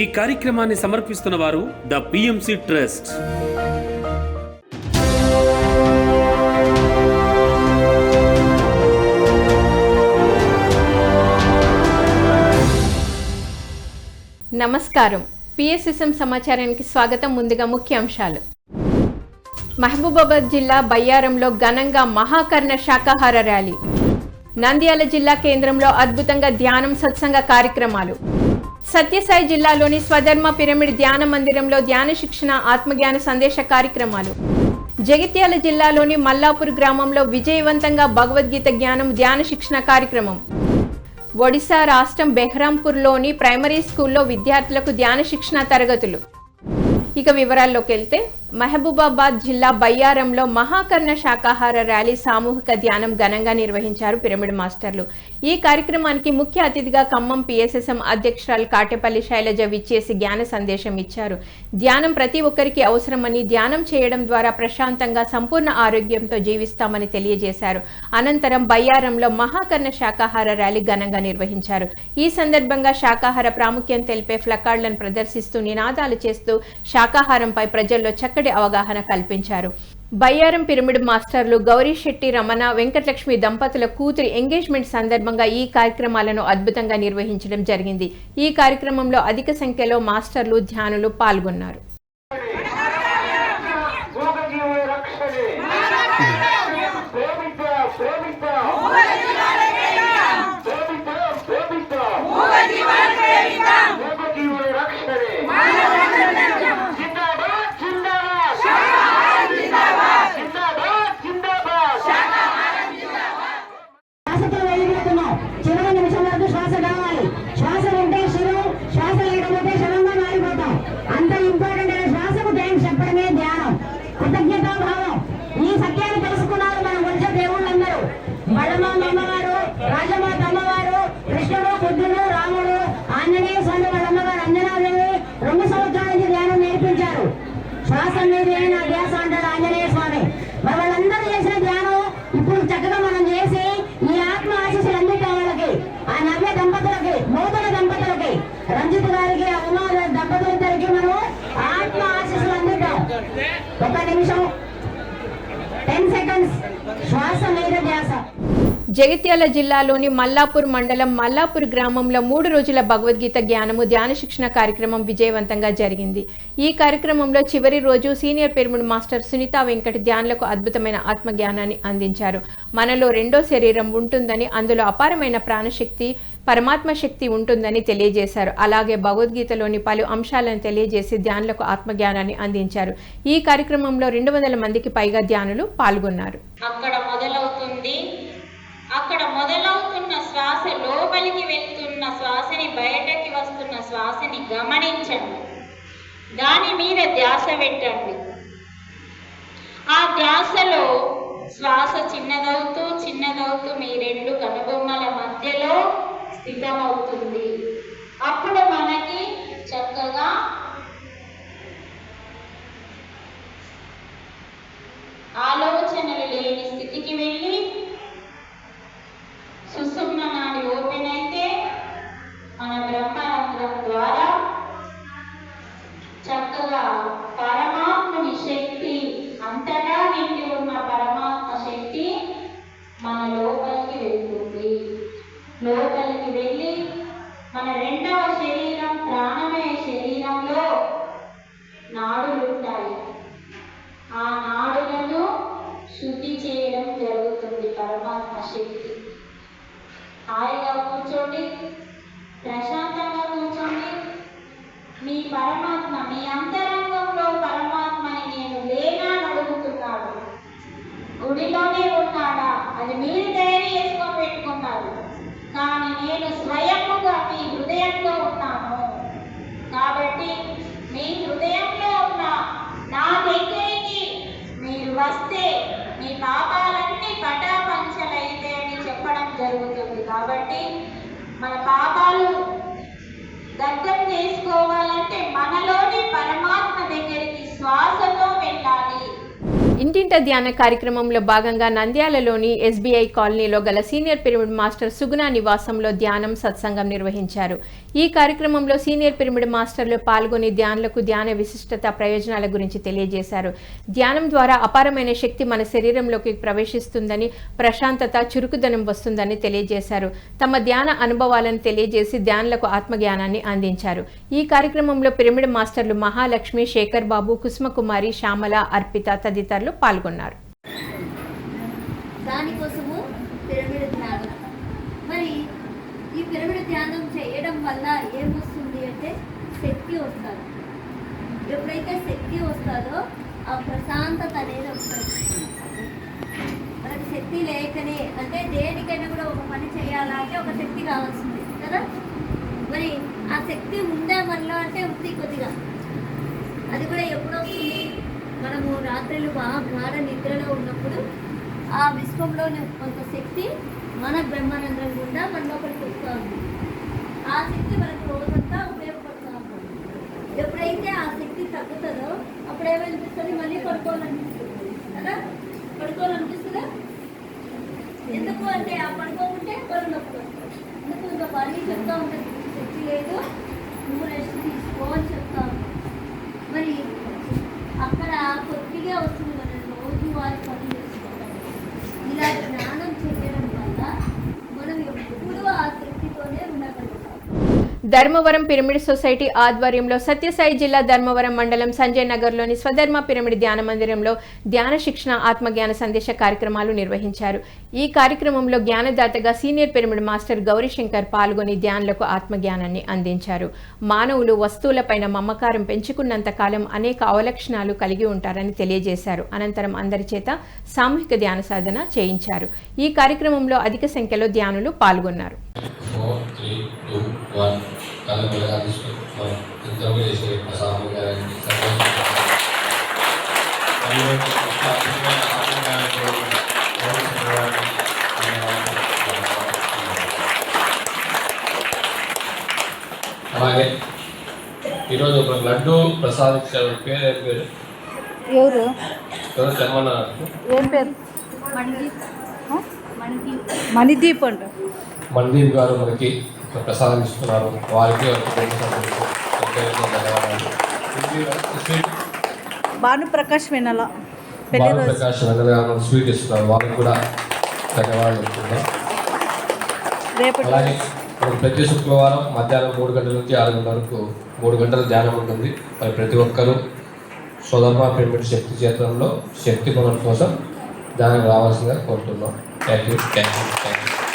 ఈ కార్యక్రమాన్ని సమర్పిస్తున్న వారు ద పిఎంసి ట్రస్ట్ నమస్కారం. పిఎస్ఎస్ఎం సమాచారానికి స్వాగతం. ముందుగా ముఖ్యాంశాలు మహబూబాబాద్ జిల్లా బయ్యారంలో ఘనంగా మహాకర్ణ శాకాహార ర్యాలీ. నంద్యాల జిల్లా కేంద్రంలో అద్భుతంగా ధ్యానం సత్సంగ కార్యక్రమాలు. సత్యసాయి జిల్లాలోని స్వధర్మ పిరమిడ్ ధ్యాన మందిరంలో ధ్యాన శిక్షణ ఆత్మజ్ఞాన సందేశ కార్యక్రమాలు. జగిత్యాల జిల్లాలోని మల్లాపూర్ గ్రామంలో విజయవంతంగా భగవద్గీత జ్ఞానం ధ్యాన శిక్షణ కార్యక్రమం. ఒడిశా రాష్ట్రం బెహ్రాంపూర్లోని ప్రైమరీ స్కూల్లో విద్యార్థులకు ధ్యాన శిక్షణ తరగతులు. ఇక వివరాల్లోకి వెళ్తే మహబూబాబాద్ జిల్లా బయ్యారంలో మహాకర్ణ శాకాహార ర్యాలీ సామూహిక ధ్యానం ఘనంగా నిర్వహించారు పిరమిడ్ మాస్టర్లు. ఈ కార్యక్రమానికి ముఖ్య అతిథిగా ఖమ్మం పిఎస్ఎస్ఎం అధ్యక్షురాలు కాటేపల్లి శైలజ విచ్చేసి జ్ఞాన సందేశం ఇచ్చారు. ధ్యానం ప్రతి ఒక్కరికి అవసరమని ధ్యానం చేయడం ద్వారా ప్రశాంతంగా సంపూర్ణ ఆరోగ్యంతో జీవిస్తామని తెలియజేశారు. అనంతరం బయ్యారంలో మహాకర్ణ శాకాహార ర్యాలీ ఘనంగా నిర్వహించారు. ఈ సందర్భంగా శాకాహార ప్రాముఖ్యం తెలిపే ఫ్లకార్డులను ప్రదర్శిస్తూ నినాదాలు చేస్తూ శాకాహారంపై ప్రజల్లో చక్కటి అవగాహన కల్పించారు. బయ్యారం పిరమిడ్ మాస్టర్లు గౌరీ శెట్టి రమణ వెంకటలక్ష్మి దంపతుల కూతురి ఎంగేజ్మెంట్ సందర్భంగా ఈ కార్యక్రమాలను అద్భుతంగా నిర్వహించడం జరిగింది. ఈ కార్యక్రమంలో అధిక సంఖ్యలో మాస్టర్లు ధ్యానులు పాల్గొన్నారు. శ్వాస మీదే ధ్యాస అంటాడు ఆంజనేయ స్వామి. మరి వాళ్ళందరూ చేసిన ధ్యానం ఇప్పుడు చక్కగా మనం చేసి ఈ ఆత్మ ఆశీస్సులు అందించే వాళ్ళకి ఆ నవ్య దంపతులకి నూతన దంపతులకి రంజిత్ గారికి ఆ ఉమా దంపతులందరికి మనం ఆత్మ ఆశీస్సులు అందిద్దాం. ఒక నిమిషం టెన్ సెకండ్స్ శ్వాస మీద ధ్యాస. జగిత్యాల జిల్లాలోని మల్లాపూర్ మండలం మల్లాపూర్ గ్రామంలో మూడు రోజుల భగవద్గీత జ్ఞానము ధ్యాన శిక్షణ కార్యక్రమం విజయవంతంగా జరిగింది. ఈ కార్యక్రమంలో చివరి రోజు సీనియర్ పేరుముడు మాస్టర్ సునీత వెంకట ధ్యానులకు అద్భుతమైన ఆత్మజ్ఞానాన్ని అందించారు. మనలో రెండో శరీరం ఉంటుందని అందులో అపారమైన ప్రాణశక్తి పరమాత్మ శక్తి ఉంటుందని తెలియజేశారు. అలాగే భగవద్గీతలోని పలు అంశాలను తెలియజేసి ధ్యానులకు ఆత్మజ్ఞానాన్ని అందించారు. ఈ కార్యక్రమంలో రెండు వందల మందికి పైగా ధ్యానులు పాల్గొన్నారు. అక్కడ మొదలవుతుంది అక్కడ మొదలవుతున్న శ్వాస లోపలికి వెళ్తున్న శ్వాసని బయటకి వస్తున్న శ్వాసని గమనించండి. దాని మీద ధ్యాస పెట్టండి. ఆ ధ్యాసలో శ్వాస చిన్నదవుతూ చిన్నదవుతూ మీ రెండు కనుబొమ్మల మధ్యలో స్థితమవుతుంది. అప్పుడు మనకి చక్కగా ఆలోచనలు లేని స్థితికి వెళ్ళి సుసుమ్న నాడి ఓపెన్ అయితే మన బ్రహ్మరంధ్రం ద్వారా చక్కగా పరమాత్మ శక్తి అంతటా నిండి ఉన్న పరమాత్మ శక్తి మన లోపలికి వెళ్తుంది. లోపలికి వెళ్ళి మన రెండవ శరీరం ప్రాణమయ శరీరంలో నాడులు ఉంటాయి. ఆ నాడులను శుద్ధి చేయడం జరుగుతుంది పరమాత్మ శక్తి. హాయిగా కూర్చోండి. ప్రశాంతంగా కూర్చోండి. మీ పరమాత్మ మీ అంతరంగంలో పరమాత్మని నేను లేనా అని అడుగుతున్నాడు. గుడిలోనే ఉన్నాడా? అది మీరు తయారు చేసుకొని పెట్టుకున్నారు. కానీ నేను స్వయముగా మీ హృదయంలో ఉన్నాను. కాబట్టి మీ హృదయంలో ఉన్న నా దగ్గరికి మీరు వస్తే మీ పాపాలన్నీ పటాపంచలైతే అని చెప్పడం జరుగుతుంది కాబట్టి మన పాపాలు దగ్ధం చేసుకోవాలంటే మనలోని పరమాత్మ దగ్గరికి శ్వాసతో వెళ్ళాలి ఇంటింట ధ్యాన కార్యక్రమంలో భాగంగా నంద్యాలలోని ఎస్బీఐ కాలనీలో గల సీనియర్ పిరమిడ్ మాస్టర్ సుగుణ నివాసంలో ధ్యానం సత్సంగం నిర్వహించారు. ఈ కార్యక్రమంలో సీనియర్ పిరమిడ్ మాస్టర్లు పాల్గొని ధ్యానులకు ధ్యాన విశిష్టత ప్రయోజనాల గురించి తెలియజేశారు. ధ్యానం ద్వారా అపారమైన శక్తి మన శరీరంలోకి ప్రవేశిస్తుందని ప్రశాంతత చురుకుదనం వస్తుందని తెలియజేశారు. తమ ధ్యాన అనుభవాలను తెలియజేసి ధ్యానులకు ఆత్మజ్ఞానాన్ని అందించారు. ఈ కార్యక్రమంలో పిరమిడ్ మాస్టర్లు మహాలక్ష్మి శేఖర్ బాబు కుసుమకుమారి శ్యామల అర్పిత తదితరులు పాల్గొన్నారు. దానికోసము పిరమిడ్ ధ్యానం. మరి ఈ పిరమిడ్ ధ్యానం చేయడం వల్ల ఏమొస్తుంది అంటే శక్తి వస్తుంది. ఎప్పుడైతే శక్తి వస్తుందో ఆ ప్రశాంతత అనేది వస్తుంది. మనకి శక్తి లేకనే అంటే దేనికైనా కూడా ఒక పని చేయాలంటే ఒక శక్తి కావాల్సింది కదా? మరి ఆ శక్తి ఉందా మనలో అంటే ఉంది కొద్దిగా. అది కూడా ఎప్పుడు వస్తుంది మనము రాత్రులు బాగా గాఢ నిద్రలో ఉన్నప్పుడు ఆ విశ్వంలోని కొంత శక్తి మన బ్రహ్మానందం గుండా మన లోపలికి వస్తూ ఉంది. ఆ శక్తి మనకు రోజంతా ఉపయోగపడుతూ ఉంటుంది. ఎప్పుడైతే ఆ శక్తి తగ్గుతుందో అప్పుడు ఏమనిపిస్తుంది? మళ్ళీ పడుకోవాలనిపిస్తుంది. కదా? పడుకోవాలనిపిస్తుందా? ఎందుకు అంటే ఆ పడుకోకుంటే కళ్ళు నొప్పి ఎందుకు? ఇంకా పని చెప్తా ఉంటుంది శక్తి లేదు. నువ్వు రెస్ట్ తీసుకో అని చెప్తా మరి అక్కడ కొద్దిగా వస్తుంది మన రోజు వారి పని చేసుకోవడం ఇలా జ్ఞానం చేయడం వల్ల మనం ఎప్పుడు ఆ తృప్తితోనే ఉండగలుగుతాం ధర్మవరం పిరమిడ్ సొసైటీ ఆధ్వర్యంలో సత్యసాయి జిల్లా ధర్మవరం మండలం సంజయ్ నగర్లోని స్వధర్మ పిరమిడ్ ధ్యాన మందిరంలో ధ్యాన శిక్షణ ఆత్మజ్ఞాన సందేశ కార్యక్రమాలు నిర్వహించారు. ఈ కార్యక్రమంలో జ్ఞానదాతగా సీనియర్ పిరమిడ్ మాస్టర్ గౌరీశంకర్ పాల్గొని ధ్యానులకు ఆత్మజ్ఞానాన్ని అందించారు. మానవులు వస్తువులపైన మమ్మకారం పెంచుకున్నంత కాలం అనేక అవలక్షణాలు కలిగి ఉంటారని తెలియజేశారు. అనంతరం అందరి చేత సామూహిక ధ్యాన సాధన చేయించారు. ఈ కార్యక్రమంలో అధిక సంఖ్యలో ధ్యానులు పాల్గొన్నారు. కళ్ళు తీసుకుని మనం ఇద్దరు చేసే సామూహికాన్ని అలాగే ఈరోజు ఒక లడ్డు ప్రసాదించారు పేరు ఏం పేరు? ఎవరు? ఎవరు? తెమ్మన్నారు ఏం పేరు? మణిదీప్. అంట. మందీప్ గారు మనకి ప్రసాదం ఇస్తున్నారు. వారికి భానుప్రకాష్ వెనల పెళ్ళి భాను రోజు. ప్రకాష్ వెంకట గారు స్వీట్ ఇస్తున్నారు. వారికి కూడా ధన్యవాదాలు చెప్తున్నాం. అలాగే ప్రతి శుక్రవారం మధ్యాహ్నం మూడు గంటల నుంచి ఆరు గంటల వరకు మూడు గంటల ధ్యానం ఉంటుంది. మరి ప్రతి ఒక్కరూ స్వధర్మ పిరమిడ్ శక్తి క్షేత్రంలో శక్తి పొందడం కోసం ధ్యానం రావాల్సిందిగా కోరుతున్నాం. Thank you thank you thank you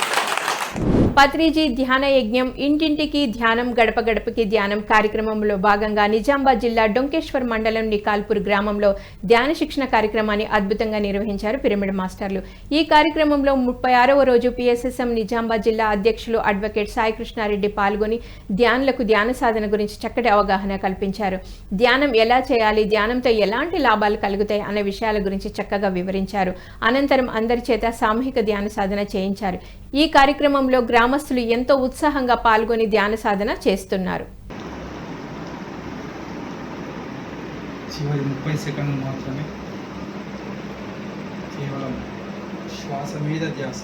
Patriji ధ్యాన యజ్ఞం ఇంటింటికి ధ్యానం గడప గడపకి ధ్యానం కార్యక్రమంలో భాగంగా నిజామాబాద్ జిల్లా డొంకేశ్వర్ మండలం నికాల్పూర్ గ్రామంలో ధ్యాన శిక్షణ కార్యక్రమాన్ని అద్భుతంగా నిర్వహించారు పిరమిడ్ మాస్టర్లు. ఈ కార్యక్రమంలో ముప్పై ఆరవ రోజు పిఎస్ఎస్ఎం నిజామాబాద్ జిల్లా అధ్యక్షులు అడ్వకేట్ సాయికృష్ణారెడ్డి పాల్గొని ధ్యానులకు ధ్యాన సాధన గురించి చక్కటి అవగాహన కల్పించారు. ధ్యానం ఎలా చేయాలి ధ్యానంతో ఎలాంటి లాభాలు కలుగుతాయి అనే విషయాల గురించి చక్కగా వివరించారు. అనంతరం అందరి చేత సామూహిక ధ్యాన సాధన చేయించారు. ఈ కార్యక్రమంలో గ్రామ గ్రామస్తులు ఎంతో ఉత్సాహంగా పాల్గొని ధ్యాన సాధన చేస్తున్నారు. చివరి ముప్పై సెకండ్లు మాత్రమే కేవలం శ్వాస మీద ధ్యాస.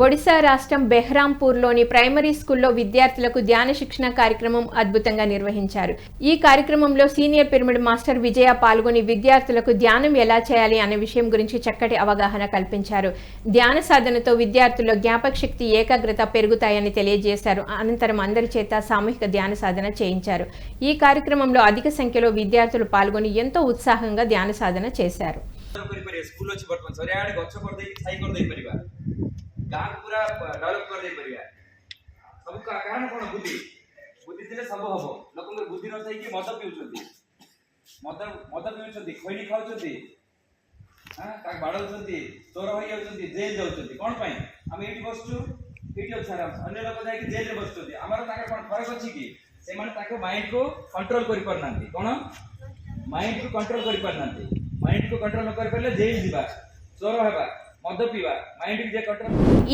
ఒడిశా రాష్ట్రం బెహ్రాంపూర్లోని ప్రైమరీ స్కూల్లో విద్యార్థులకు ధ్యాన శిక్షణ కార్యక్రమం అద్భుతంగా నిర్వహించారు. ఈ కార్యక్రమంలో సీనియర్ పిరమిడ్ మాస్టర్ విజయ పాల్గొని విద్యార్థులకు ధ్యానం ఎలా చేయాలి అనే విషయం గురించి చక్కటి అవగాహన కల్పించారు. ధ్యాన సాధనతో విద్యార్థుల్లో జ్ఞాపక శక్తి ఏకాగ్రత పెరుగుతాయని తెలియజేశారు. అనంతరం అందరి చేత సామూహిక ధ్యాన సాధన చేయించారు. ఈ కార్యక్రమంలో అధిక సంఖ్యలో విద్యార్థులు పాల్గొని ఎంతో ఉత్సాహంగా ధ్యాన సాధన చేశారు. କରିପାରିବେ ସ୍କୁଲ ଅଛି ବର୍ତ୍ତମାନ ଚାରିଆଡ଼େ ଗଛ କରିଦେଇକି ଛାଇ କରିଦେଇପାରିବା ଗାଁକୁ ପୁରା ଡେଭଲପ କରିଦେଇପାରିବା ସବୁ କା- କାରଣ କ'ଣ ବୁଦ୍ଧି ବୁଦ୍ଧି ଥିଲେ ସବୁ ହବ ଲୋକଙ୍କର ବୁଦ୍ଧି ନଥାଇକି ମଦ ପିଉଛନ୍ତି ମଦ ମଦ ପିଉଛନ୍ତି ଖଇନି ଖାଉଛନ୍ତି ହଁ ତାକୁ ବାଡ଼ଉଛନ୍ତି ଚୋର ହୋଇଯାଉଛନ୍ତି ଜେଲ୍ ଯାଉଛନ୍ତି କ'ଣ ପାଇଁ ଆମେ ଏଇଠି ବସୁଛୁ ଏଇଠି ଅଛୁ ଆରାମ ଅନ୍ୟ ଲୋକ ଯାଇକି ଜେଲ୍ରେ ବସୁଛନ୍ତି ଆମର ତାଙ୍କର କ'ଣ ଫରକ ଅଛି କି ସେମାନେ ତାଙ୍କ ମାଇଣ୍ଡକୁ କଣ୍ଟ୍ରୋଲ କରିପାରୁନାହାନ୍ତି କ'ଣ ମାଇଣ୍ଡକୁ କଣ୍ଟ୍ରୋଲ କରିପାରୁନାହାନ୍ତି ମାଇଣ୍ଡକୁ କଣ୍ଟ୍ରୋଲ ନ କରିପାରିଲେ ଜେଲ୍ ଯିବା ଚୋର ହେବା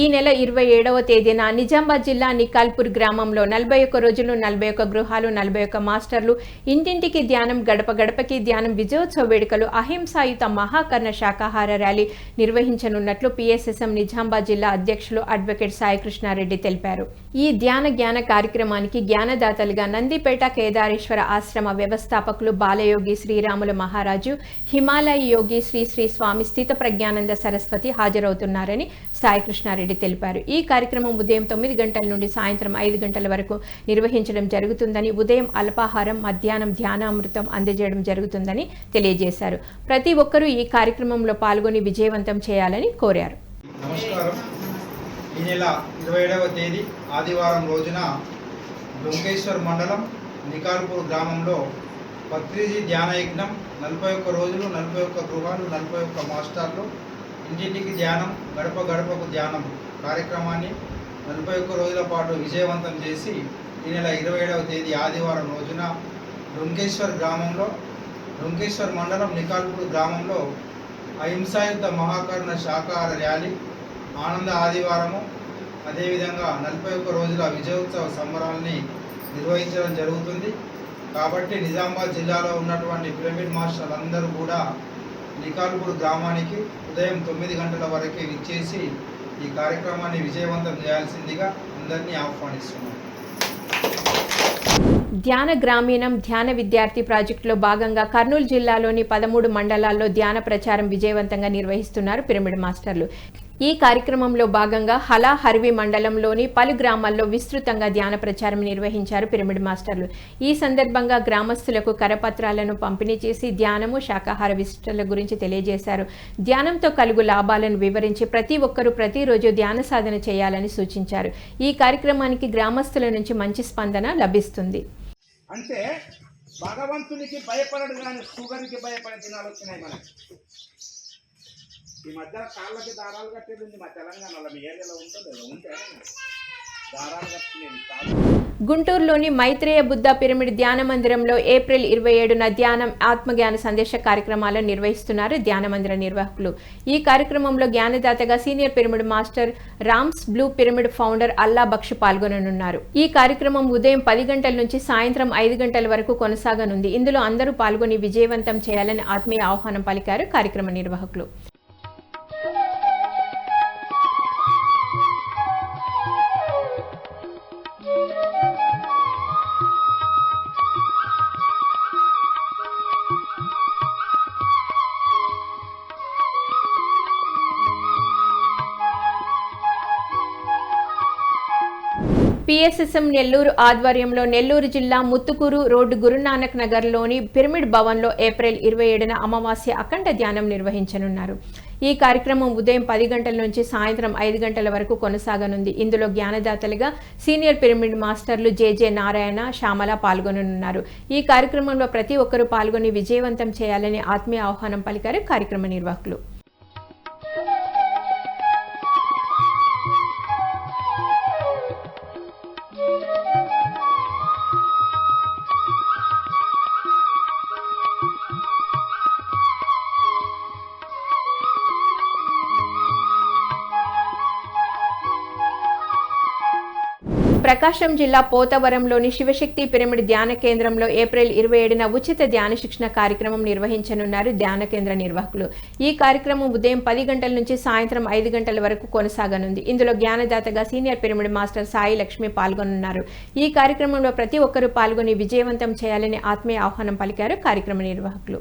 ఈ నెల ఇరవై ఏడవ తేదీన నిజామాబాద్ జిల్లా నికాల్పూర్ గ్రామంలో నలభై ఒక్క రోజులు నలభై ఒక్క గృహాలు నలభై ఒక్క మాస్టర్లు ఇంటింటికి ధ్యానం గడప గడపకి ధ్యానం విజయోత్సవ వేడుకలు అహింసాయుత మహాకర్ణ శాకాహార ర్యాలీ నిర్వహించనున్నట్లు పిఎస్ఎస్ఎం నిజామాబాద్ జిల్లా అధ్యక్షులు అడ్వకేట్ సాయికృష్ణారెడ్డి తెలిపారు. ఈ ధ్యాన జ్ఞాన కార్యక్రమానికి జ్ఞానదాతలుగా నందిపేట కేదారేశ్వర ఆశ్రమ వ్యవస్థాపకులు బాలయోగి శ్రీరాములు మహారాజు హిమాలయ యోగి శ్రీ శ్రీ స్వామి స్థిత ప్రజ్ఞానంద సరస్వతి హాజరవుతున్నారని సాయి కృష్ణారెడ్డి తెలిపారు. ఈ కార్యక్రమం ఉదయం తొమ్మిది గంటల నుండి సాయంత్రం ఐదు గంటల వరకు నిర్వహించడం జరుగుతుందని ఉదయం అల్పాహారం మధ్యాహ్నం ధ్యానామృతం అందజేయడం జరుగుతుందని తెలియజేశారు. ప్రతి ఒక్కరూ ఈ కార్యక్రమంలో పాల్గొని విజయవంతం చేయాలని కోరారు. నమస్కారం. ఈ నెల ఇరవై ఏడవ తేదీ ఆదివారం రోజున డొంకేశ్వర్ మండలం నికాల్పూర్ గ్రామంలో పత్రిజీ ధ్యాన యజ్ఞం నలభై ఒక్క రోజులు నలభై ఒక్క గృహాలు నలభై ఒక్క మాస్టర్లు ఇంటింటికి ధ్యానం గడప గడపకు ధ్యానం కార్యక్రమాన్ని నలభై ఒక్క రోజుల పాటు విజయవంతం చేసి ఈ నెల ఇరవై ఏడవ తేదీ ఆదివారం రోజున డొంకేశ్వర్ గ్రామంలో డొంకేశ్వర్ మండలం నికాల్పూర్ గ్రామంలో అహింసాయుత మహాకరణ శాకాహార ర్యాలీ ఆనంద ఆదివారము. అదేవిధంగా నలభై ఒక్క రోజుల విజయోత్సవ సంబరాల్ని నిర్వహించడం జరుగుతుంది. కాబట్టి నిజామాబాద్ జిల్లాలో ఉన్నటువంటి పిరమిడ్ మాస్టర్లు అందరూ కూడా నికాల్పూర్ గ్రామానికి ఉదయం తొమ్మిది గంటల వరకే విచ్చేసి ఈ కార్యక్రమాన్ని విజయవంతం చేయాల్సిందిగా అందరినీ ఆహ్వానిస్తున్నాను ధ్యాన గ్రామీణం ధ్యాన విద్యార్థి ప్రాజెక్టులో భాగంగా కర్నూలు జిల్లాలోని పదమూడు మండలాల్లో ధ్యాన ప్రచారం విజయవంతంగా నిర్వహిస్తున్నారు పిరమిడ్ మాస్టర్లు. ఈ కార్యక్రమంలో భాగంగా హలా హర్వి మండలంలోని పలు గ్రామాల్లో విస్తృతంగా ధ్యాన ప్రచారం నిర్వహించారు పిరమిడ్ మాస్టర్లు. ఈ సందర్భంగా గ్రామస్తులకు కరపత్రాలను పంపిణీ చేసి ధ్యానము శాకాహార విశిష్టల గురించి తెలియజేశారు. ధ్యానంతో కలుగు లాభాలను వివరించి ప్రతి ఒక్కరూ ప్రతిరోజు ధ్యాన సాధన చేయాలని సూచించారు. ఈ కార్యక్రమానికి గ్రామస్తుల నుంచి మంచి స్పందన లభిస్తుంది. అంటే భగవంతునికి భయపడడు కానీ షుగర్కి భయపడే దినాలు వచ్చినాయి మనకి. ఈ మధ్య కాళ్ళకి దారాలు కట్టేది ఉంది మా తెలంగాణలో మీ ఏరియాలో ఉంటుందో ఉంటే దారాలు కాళ్ళు. గుంటూరులోని మైత్రేయ బుద్ధ పిరమిడ్ ధ్యాన మందిరంలో ఏప్రిల్ ఇరవై ఏడున ధ్యానం ఆత్మజ్ఞాన సందేశ కార్యక్రమాలను నిర్వహిస్తున్నారు ధ్యాన మందిర నిర్వాహకులు. ఈ కార్యక్రమంలో జ్ఞానదాతగా senior pyramid master Rams blue pyramid founder Allah Baksh పాల్గొననున్నారు. ఈ కార్యక్రమం ఉదయం పది గంటల నుంచి సాయంత్రం ఐదు గంటల వరకు కొనసాగనుంది. ఇందులో అందరూ పాల్గొని విజయవంతం చేయాలని ఆత్మీయ ఆహ్వానం పలికారు కార్యక్రమ నిర్వాహకులు. పిఎస్ఎస్ఎం నెల్లూరు ఆధ్వర్యంలో నెల్లూరు జిల్లా ముత్తుకూరు రోడ్డు గురునానక్ నగర్లోని పిరమిడ్ భవన్లో ఏప్రిల్ ఇరవై ఏడున అమావాస్య అఖండ ధ్యానం నిర్వహించనున్నారు. ఈ కార్యక్రమం ఉదయం పది గంటల నుంచి సాయంత్రం ఐదు గంటల వరకు కొనసాగనుంది. ఇందులో జ్ఞానదాతలుగా సీనియర్ పిరమిడ్ మాస్టర్లు జేజే నారాయణ శ్యామల పాల్గొననున్నారు. ఈ కార్యక్రమంలో ప్రతి ఒక్కరూ పాల్గొని విజయవంతం చేయాలని ఆత్మీయ ఆహ్వానం పలికారు కార్యక్రమ నిర్వాహకులు. ప్రకాశం జిల్లా పోతవరంలోని శివశక్తి పిరమిడ్ ధ్యాన కేంద్రంలో ఏప్రిల్ ఇరవై ఏడున ఉచిత ధ్యాన శిక్షణ కార్యక్రమం నిర్వహించనున్నారు ధ్యాన కేంద్ర నిర్వాహకులు. ఈ కార్యక్రమం ఉదయం పది గంటల నుంచి సాయంత్రం ఐదు గంటల వరకు కొనసాగనుంది. ఇందులో జ్ఞానదాతగా senior pyramid master Sai Lakshmi పాల్గొనున్నారు. ఈ కార్యక్రమంలో ప్రతి ఒక్కరూ పాల్గొని విజయవంతం చేయాలని ఆత్మీయ ఆహ్వానం పలికారు కార్యక్రమ నిర్వాహకులు.